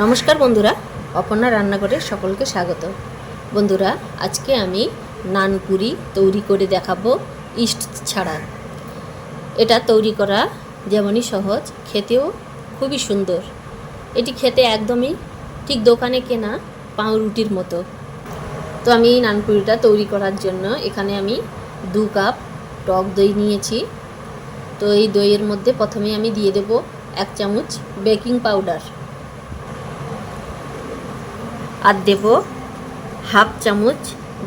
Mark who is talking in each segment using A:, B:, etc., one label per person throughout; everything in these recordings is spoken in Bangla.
A: নমস্কার বন্ধুরা, অপর্ণা রান্নাঘরে সকলকে স্বাগত। বন্ধুরা, আজকে আমি নানপুরি তৈরি করে দেখাবো ইস্ট ছাড়া। এটা তৈরি করা যেমনই সহজ, খেতেও খুবই সুন্দর। এটি খেতে একদমই ঠিক দোকানে কেনা পাউরুটির মতো। তো আমি এই নানপুরিটা তৈরি করার জন্য এখানে আমি দু কাপ টক দই নিয়েছি। তো এই দইয়ের মধ্যে প্রথমে আমি দিয়ে দেব এক চামচ বেকিং পাউডার। আর দেব হাফ চামচ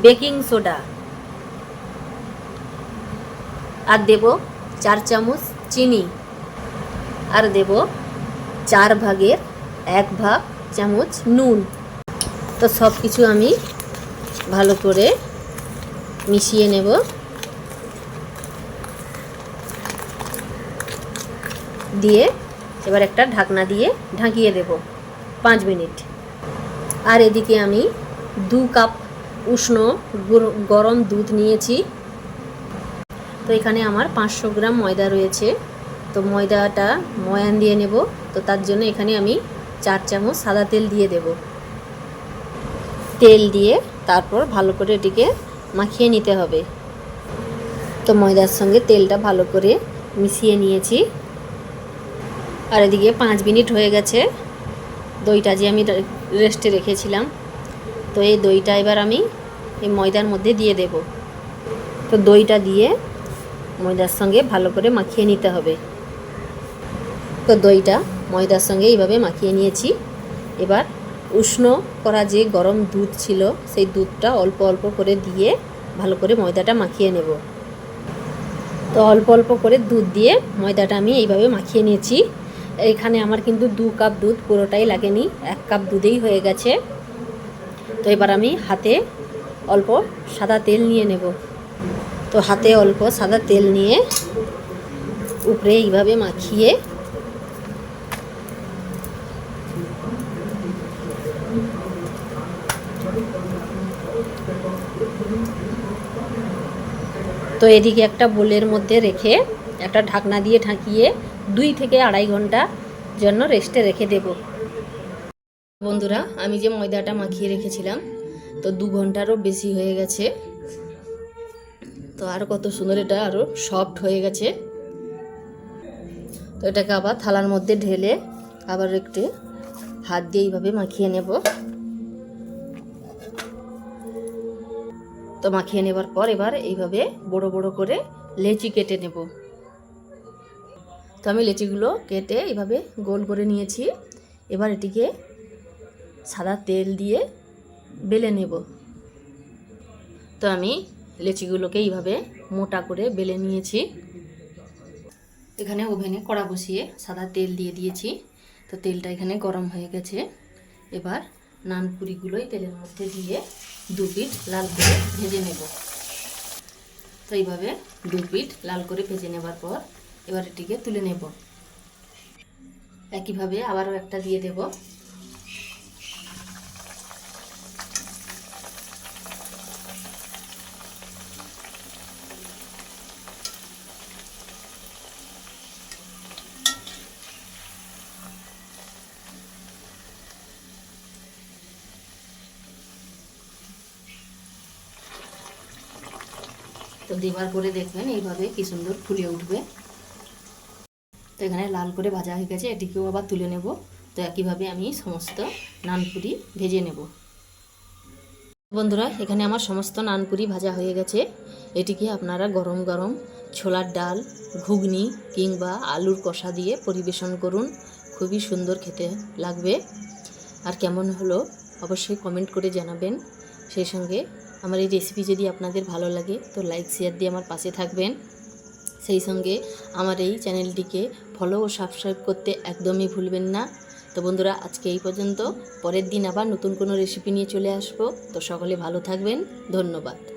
A: বেকিং সোডা। আর দেব চার চামচ চিনি। আর দেব চার ভাগের এক ভাগ চামচ নুন। তো সব কিছু আমি ভালো করে মিশিয়ে নেব। দিয়ে এবার একটা ঢাকনা দিয়ে ঢাকিয়ে দেব। পাঁচ মিনিট। আর এদিকে আমি দু কাপ উষ্ণ গর- গরম দুধ নিয়েছি। তো এখানে আমার পাঁচশো গ্রাম ময়দা রয়েছে। তো ময়দাটা ময়ান দিয়ে নেব। তো তার জন্য এখানে আমি চার চামচ সাদা তেল দিয়ে দেব। তেল দিয়ে তারপর ভালো করে এটিকে মাখিয়ে নিতে হবে। তো ময়দার সঙ্গে তেলটা ভালো করে মিশিয়ে নিয়েছি। আর এদিকে পাঁচ মিনিট হয়ে গেছে। দইটা যে আমি রেস্টে রেখেছিলাম। তো এই দইটা এবার আমি এই ময়দার মধ্যে দিয়ে দেব। তো দইটা দিয়ে ময়দার সঙ্গে ভালো করে মাখিয়ে নিতে হবে। তো দইটা ময়দার সঙ্গে এইভাবে মাখিয়ে নিয়েছি। এবার উষ্ণ করা যে গরম দুধ ছিল, সেই দুধটা অল্প অল্প করে দিয়ে ভালো করে ময়দাটা মাখিয়ে নেব। তো অল্প অল্প করে দুধ দিয়ে ময়দাটা আমি এইভাবে মাখিয়ে নিয়েছি। এখানে আমার কিন্তু দু কাপ দুধ পুরোটাই লাগেনি, এক কাপ দুধেই হয়ে গেছে। তো এবার আমি হাতে অল্প সাদা তেল নিয়ে নেব। তো হাতে অল্প সাদা তেল নিয়ে উপরে এইভাবে মাখিয়ে তো এদিকে একটা বোলের মধ্যে রেখে একটা ঢাকনা দিয়ে ঢাকিয়ে দুই থেকে আড়াই ঘণ্টা জন্য রেস্টে রেখে দেব। বন্ধুরা, আমি যে ময়দাটা মাখিয়ে রেখেছিলাম, তো দু ঘন্টারও বেশি হয়ে গেছে। তো আর কত সুন্দর এটা, আরও সফট হয়ে গেছে। তো এটাকে আবার থালার মধ্যে ঢেলে আবার একটু হাত দিয়ে এইভাবে মাখিয়ে নেব। তো মাখিয়ে নেবার পর এবার এইভাবে বড় বড় করে লেচি কেটে নেব। তো আমি লেচিগুলো কেটে এভাবে গোল করে নিয়েছি। এবার এটিকে সাদা তেল দিয়ে বেলে নেব। তো আমি লেচিগুলোকে এইভাবে মোটা করে বেলে নিয়েছি। এখানে ওভেনে কড়া বসিয়ে সাদা তেল দিয়ে দিয়েছি। তো তেলটা এখানে গরম হয়ে গেছে। এবার নানপুরিগুলোই তেলের মধ্যে দিয়ে দু পিঠ লাল করে ভেজে নেব। তো এইভাবে দু পিঠ লাল করে ভেজে নেবার পর এবার এটিকে তুলে নেব। একইভাবে আবারও একটা দিয়ে দেব। তো দেবার পরে দেখবেন এইভাবে কি সুন্দর ফুলে উঠবে। তো এখানে লাল করে ভাজা হয়ে গেছে, এটিকেও আবার তুলে নেব। তো একইভাবে আমি সমস্ত নানপুরি ভেজে নেব। বন্ধুরা, এখানে আমার সমস্ত নানপুরি ভাজা হয়ে গেছে। এটিকে আপনারা গরম গরম ছোলার ডাল, ঘুগনি কিংবা আলুর কষা দিয়ে পরিবেশন করুন। খুবই সুন্দর খেতে লাগবে। আর কেমন হলো অবশ্যই কমেন্ট করে জানাবেন। সেই সঙ্গে আমার এই রেসিপি যদি আপনাদের ভালো লাগে, তো লাইক শেয়ার দিয়ে আমার পাশে থাকবেন। সেই সঙ্গে আমার এই চ্যানেলটিকে ফলো ও সাবস্ক্রাইব করতে একদমই ভুলবেন না। তো বন্ধুরা, আজকে এই পর্যন্ত। পরের দিন আবার নতুন কোনো রেসিপি নিয়ে চলে আসব। তো সকলে ভালো থাকবেন। ধন্যবাদ।